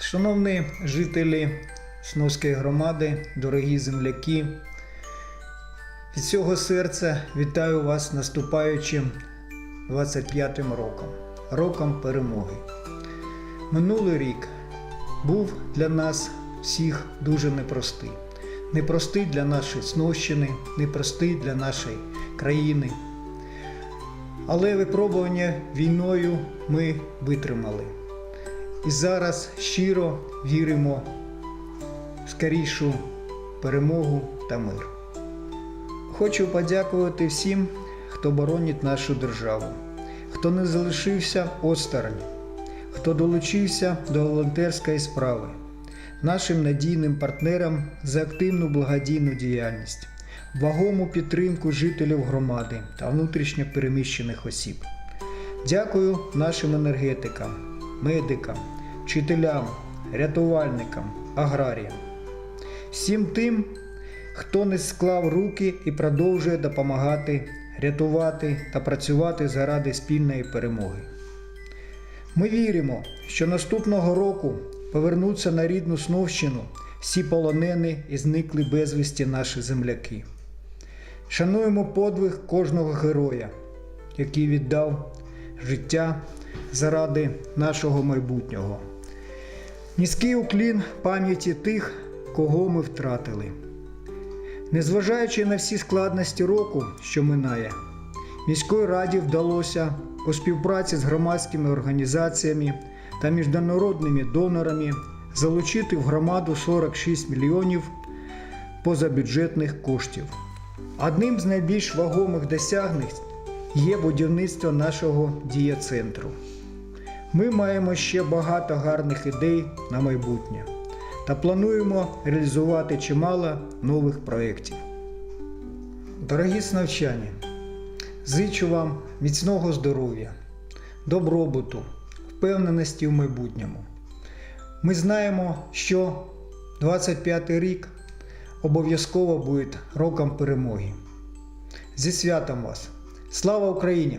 Шановні жителі Сновської громади, дорогі земляки, від цього серця вітаю вас наступаючим 25-м роком, роком перемоги. Минулий рік був для нас всіх дуже непростий. Непростий для нашої Сновщини, непростий для нашої країни. Але випробування війною ми витримали. І зараз щиро віримо в скорішу перемогу та мир. Хочу подякувати всім, хто боронить нашу державу, хто не залишився осторонь, хто долучився до волонтерської справи, нашим надійним партнерам за активну благодійну діяльність, вагому підтримку жителів громади та внутрішньо переміщених осіб. Дякую нашим енергетикам, медикам, вчителям, рятувальникам, аграріям, всім тим, хто не склав руки і продовжує допомагати, рятувати та працювати заради спільної перемоги. Ми віримо, що наступного року повернуться на рідну Сновщину всі полонені і зникли безвісті наші земляки. Шануємо подвиг кожного героя, який віддав життя заради нашого майбутнього. Низький уклін пам'яті тих, кого ми втратили. Незважаючи на всі складності року, що минає, міської раді вдалося у співпраці з громадськими організаціями та міжнародними донорами залучити в громаду 46 мільйонів позабюджетних коштів. Одним з найбільш вагомих досягнень є будівництво нашого дієцентру. Ми маємо ще багато гарних ідей на майбутнє та плануємо реалізувати чимало нових проєктів. Дорогі сновчані, зичу вам міцного здоров'я, добробуту, впевненості в майбутньому. Ми знаємо, що 25 рік обов'язково буде роком перемоги. Зі святом вас! Слава Україні!